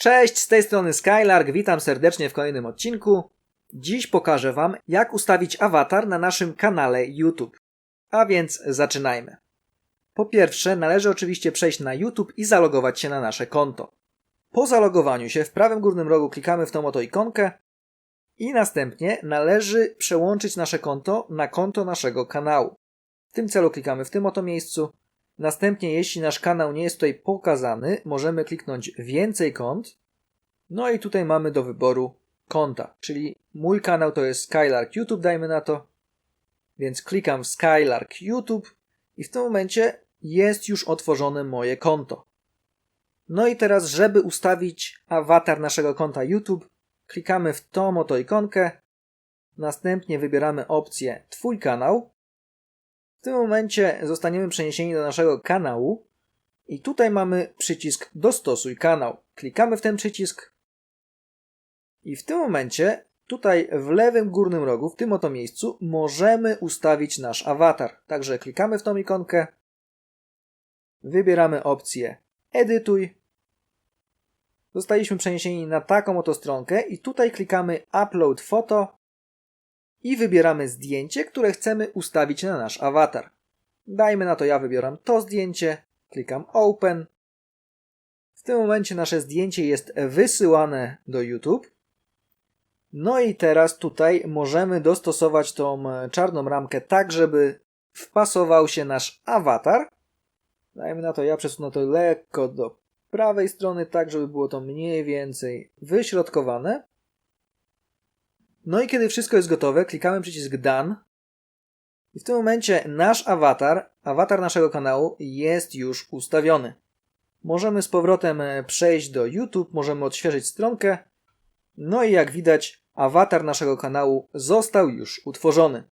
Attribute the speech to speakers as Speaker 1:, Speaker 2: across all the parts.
Speaker 1: Cześć, z tej strony Skylark, witam serdecznie w kolejnym odcinku. Dziś pokażę Wam, jak ustawić awatar na naszym kanale YouTube. A więc zaczynajmy. Po pierwsze, należy oczywiście przejść na YouTube i zalogować się na nasze konto. Po zalogowaniu się w prawym górnym rogu klikamy w tą oto ikonkę i następnie należy przełączyć nasze konto na konto naszego kanału. W tym celu klikamy w tym oto miejscu. Następnie, jeśli nasz kanał nie jest tutaj pokazany, możemy kliknąć więcej kont. No i tutaj mamy do wyboru konta, czyli mój kanał to jest Skylark YouTube, dajmy na to. Więc klikam w Skylark YouTube i w tym momencie jest już otworzone moje konto. No i teraz, żeby ustawić awatar naszego konta YouTube, klikamy w tą oto ikonkę, następnie wybieramy opcję Twój kanał. W tym momencie zostaniemy przeniesieni do naszego kanału i tutaj mamy przycisk Dostosuj kanał. Klikamy w ten przycisk i w tym momencie tutaj w lewym górnym rogu, w tym oto miejscu, możemy ustawić nasz awatar. Także klikamy w tą ikonkę, wybieramy opcję Edytuj. Zostaliśmy przeniesieni na taką oto stronkę i tutaj klikamy Upload Photo i wybieramy zdjęcie, które chcemy ustawić na nasz awatar. Dajmy na to, ja wybieram to zdjęcie, klikam Open. W tym momencie nasze zdjęcie jest wysyłane do YouTube. No i teraz tutaj możemy dostosować tą e, czarną ramkę tak, żeby wpasował się nasz awatar. Dajmy na to, ja przesunę to lekko do prawej strony, tak żeby było to mniej więcej wyśrodkowane. No i kiedy wszystko jest gotowe, klikamy przycisk Done. I w tym momencie nasz awatar, awatar naszego kanału jest już ustawiony. Możemy z powrotem e, przejść do YouTube, możemy odświeżyć stronkę. No i jak widać, awatar naszego kanału został już utworzony.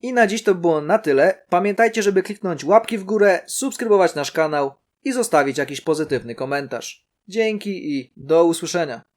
Speaker 1: I na dziś to było na tyle. Pamiętajcie, żeby kliknąć łapki w górę, subskrybować nasz kanał i zostawić jakiś pozytywny komentarz. Dzięki i do usłyszenia.